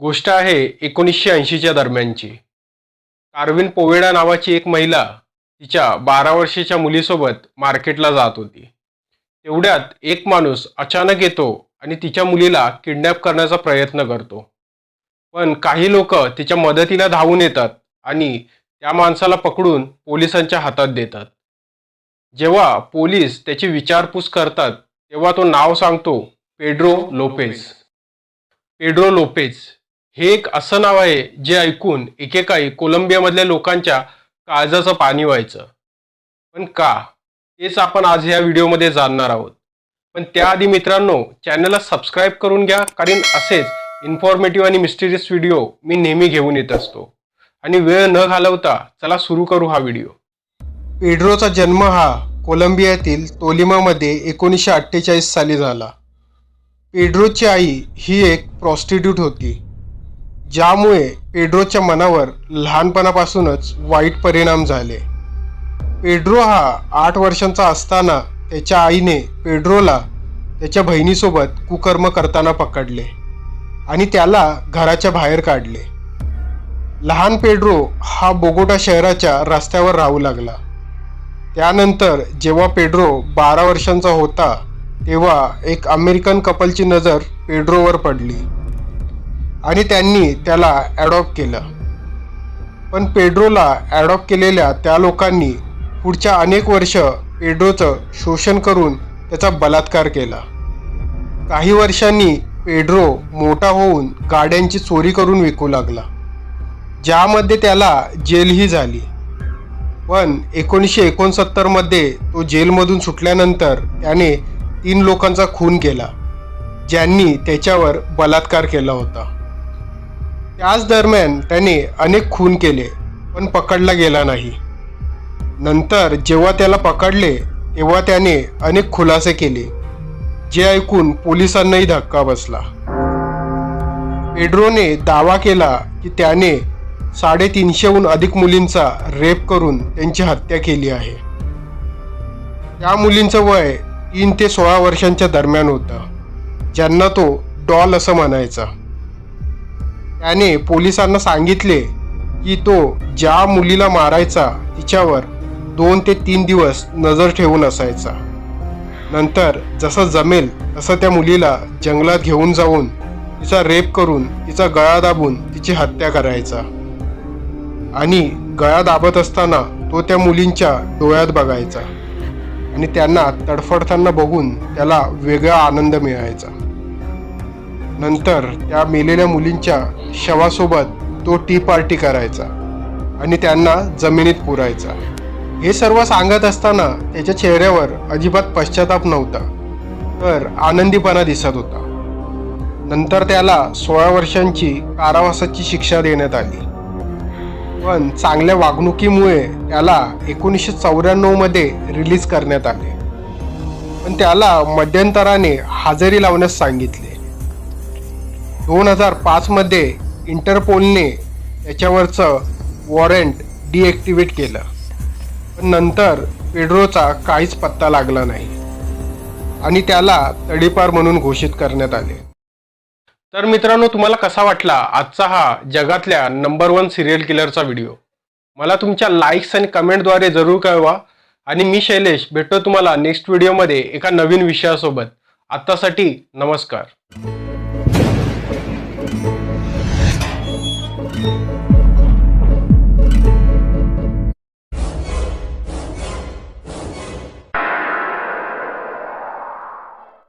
गोष्ट आहे एकोणीसशे ऐंशीच्या दरम्यानची. कार्विन पोवेडा नावाची एक महिला तिच्या बारा वर्षाच्या मुलीसोबत मार्केटला जात होती. तेवढ्यात एक माणूस अचानक येतो आणि तिच्या मुलीला किडनॅप करण्याचा प्रयत्न करतो. पण काही लोक तिच्या मदतीला धावून येतात आणि त्या माणसाला पकडून पोलिसांच्या हातात देतात. जेव्हा पोलीस त्याची विचारपूस करतात तेव्हा तो नाव सांगतो पेड्रो लोपेज पेड्रो लोपेज हे एक असं नाव आहे जे ऐकून एकेकाळी कोलंबियामधल्या लोकांच्या काळजाचं पाणी व्हायचं. पण का? तेच आपण आज ह्या व्हिडिओमध्ये जाणणार आहोत. पण त्याआधी मित्रांनो चॅनलला सबस्क्राईब करून घ्या कारण असेच इन्फॉर्मेटिव्ह आणि मिस्टिरियस व्हिडिओ मी नेहमी घेऊन येत असतो. आणि वेळ न घालवता चला सुरू करू हा व्हिडिओ. पेड्रोचा जन्म हा कोलंबियातील तोलिमामध्ये एकोणीसशे अठ्ठेचाळीस साली झाला. पेड्रोची आई ही एक प्रॉस्टिट्यूट होती. ज्यामुळे पेड्रोच्या मनावर लहानपणापासूनच वाईट परिणाम झाले. पेड्रो हा आठ वर्षांचा असताना त्याच्या आईने पेड्रोला त्याच्या बहिणीसोबत कुकर्म करताना पकडले आणि त्याला घराच्या बाहेर काढले. लहान पेड्रो हा बोगोटा शहराच्या रस्त्यावर राहू लागला. त्यानंतर जेव्हा पेड्रो बारा वर्षांचा होता तेव्हा एक अमेरिकन कपलची नजर पेड्रोवर पडली. आणि त्यांनी त्याला ॲडॉप्ट केलं. पण पेड्रोला ॲडॉप्ट केलेल्या त्या लोकांनी पुढच्या अनेक वर्ष पेड्रोचं शोषण करून त्याचा बलात्कार केला. काही वर्षांनी पेड्रो मोठा होऊन गाड्यांची चोरी करून विकू लागला ज्यामध्ये त्याला जेलही झाली. पण एकोणीसशे एकोणसत्तरमध्ये तो जेलमधून सुटल्यानंतर त्याने तीन लोकांचा खून केला ज्यांनी त्याच्यावर बलात्कार केला होता. त्याच दरम्यान त्याने अनेक खून केले पण पकडला गेला नाही. नंतर जेव्हा त्याला पकडले तेव्हा त्याने अनेक खुलासे केले जे ऐकून पोलिसांनाही धक्का बसला. पेड्रोने दावा केला की त्याने साडेतीनशेहून अधिक मुलींचा रेप करून त्यांची हत्या केली आहे. त्या मुलींचं वय तीन ते सोळा वर्षांच्या दरम्यान होतं ज्यांना तो डॉल असं म्हणायचा. त्याने पोलिसांना सांगितले की तो ज्या मुलीला मारायचा तिच्यावर दोन ते तीन दिवस नजर ठेवून असायचा. नंतर जसं जमेल तसं त्या मुलीला जंगलात घेऊन जाऊन तिचा रेप करून तिचा गळा दाबून तिची हत्या करायचा. आणि गळा दाबत असताना तो त्या मुलींच्या डोळ्यात बघायचा आणि त्यांना तडफडताना बघून त्याला वेगळा आनंद मिळायचा. नंतर त्या मेलेल्या मुलींच्या शवासोबत तो टी पार्टी करायचा आणि त्यांना जमिनीत पुरायचा. हे सर्व सांगत असताना त्याच्या चेहऱ्यावर अजिबात पश्चाताप नव्हता तर आनंदीपणा दिसत होता. नंतर त्याला सोळा वर्षांची कारावासाची शिक्षा देण्यात आली. पण चांगल्या वागणुकीमुळे त्याला एकोणीसशे चौऱ्याण्णवमध्ये रिलीज करण्यात आले. पण त्याला मध्यंतराने हजेरी लावण्यास सांगितले. दोन हजार पाचमध्ये इंटरपोलने त्याच्यावरचं वॉरंट डिॲक्टिवेट केलं. पण नंतर पेड्रोचा काहीच पत्ता लागला नाही. आणि त्याला तडीपार म्हणून घोषित करण्यात आले. तर मित्रांनो तुम्हाला कसा वाटला आजचा हा जगातल्या number one serial killer video मला तुमच्या लाईक्स आणि कमेंटद्वारे जरूर कळवा. आणि मी शैलेश भेटतो तुम्हाला नेक्स्ट व्हिडिओमध्ये एका नवीन विषयासोबत. आत्तासाठी नमस्कार. Música